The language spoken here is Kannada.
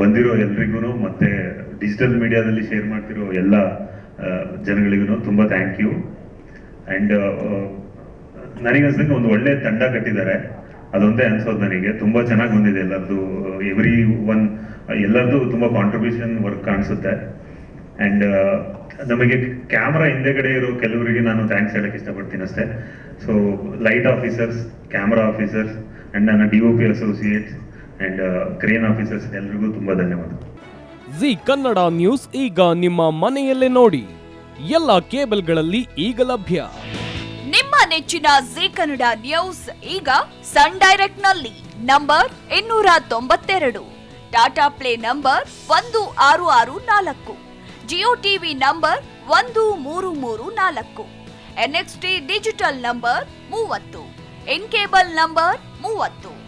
ಬಂದಿರೋ ಎಲ್ರಿಗೂ ಮತ್ತೆ ಡಿಜಿಟಲ್ ಮೀಡಿಯಾದಲ್ಲಿ ಶೇರ್ ಮಾಡ್ತಿರೋ ಎಲ್ಲ ಜನಗಳಿಗೂ ತುಂಬ ಥ್ಯಾಂಕ್ ಯು ಆ್ಯಂಡ್ ನನಗನ್ಸಂಗೆ ಒಂದು ಒಳ್ಳೆ ತಂಡ ಕಟ್ಟಿದ್ದಾರೆ. ಅದೊಂದೇ ಅನ್ಸೋದು ನನಗೆ. ತುಂಬಾ ಚೆನ್ನಾಗಿ ಬಂದಿದೆ ಎಲ್ಲರದು ಎವ್ರಿ ಒನ್ ಎಲ್ಲರದು ತುಂಬಾ ಕಾಂಟ್ರಿಬ್ಯೂಷನ್ ವರ್ಕ್ ಕಾಣಿಸುತ್ತೆ. ಅಂಡ್ ನಮಗೆ ಕ್ಯಾಮ್ರಾ ಹಿಂದೆಗಡೆ ಇರೋ ಕೆಲವರಿಗೆ ನಾನು ಥ್ಯಾಂಕ್ಸ್ ಹೇಳಕ್ ಇಷ್ಟಪಡ್ತೀನಿ ಅಷ್ಟೇ. So light officers camera officers and ನನ್ನ D P associates and crane officers ಎಲ್ರಿಗೂ ತುಂಬಾ ಧನ್ಯವಾದ. ಜಿ ಕನ್ನಡ ನ್ಯೂಸ್ ಈಗ ನಿಮ್ಮ ಮನೆಯಲ್ಲೇ ನೋಡಿ. ಎಲ್ಲ ಕೇಬಲ್ಗಳಲ್ಲಿ ಈಗ ಲಭ್ಯ. ನಿಮ್ಮ ನೆಚ್ಚಿನ ಜಿ ಕನ್ನಡ ನ್ಯೂಸ್ ಈಗ ಸನ್ ಡೈರೆಕ್ಟ್ನಲ್ಲಿ ನಂಬರ್ ಇನ್ನೂರ ತೊಂಬತ್ತೆರಡು ಟಾಟಾ ಪ್ಲೇ ನಂಬರ್ ಒಂದು ಆರು ಆರು ನಾಲ್ಕು. ಜಿಯೋ ಟಿವಿ ನಂಬರ್ ಒಂದು ಮೂರು ಮೂರು ನಾಲ್ಕು. ಎನ್ಎಕ್ಸ್ಟಿ ಡಿಜಿಟಲ್ ನಂಬರ್ ಮೂವತ್ತು. ಇನ್ ಕೇಬಲ್ ನಂಬರ್ ಮೂವತ್ತು.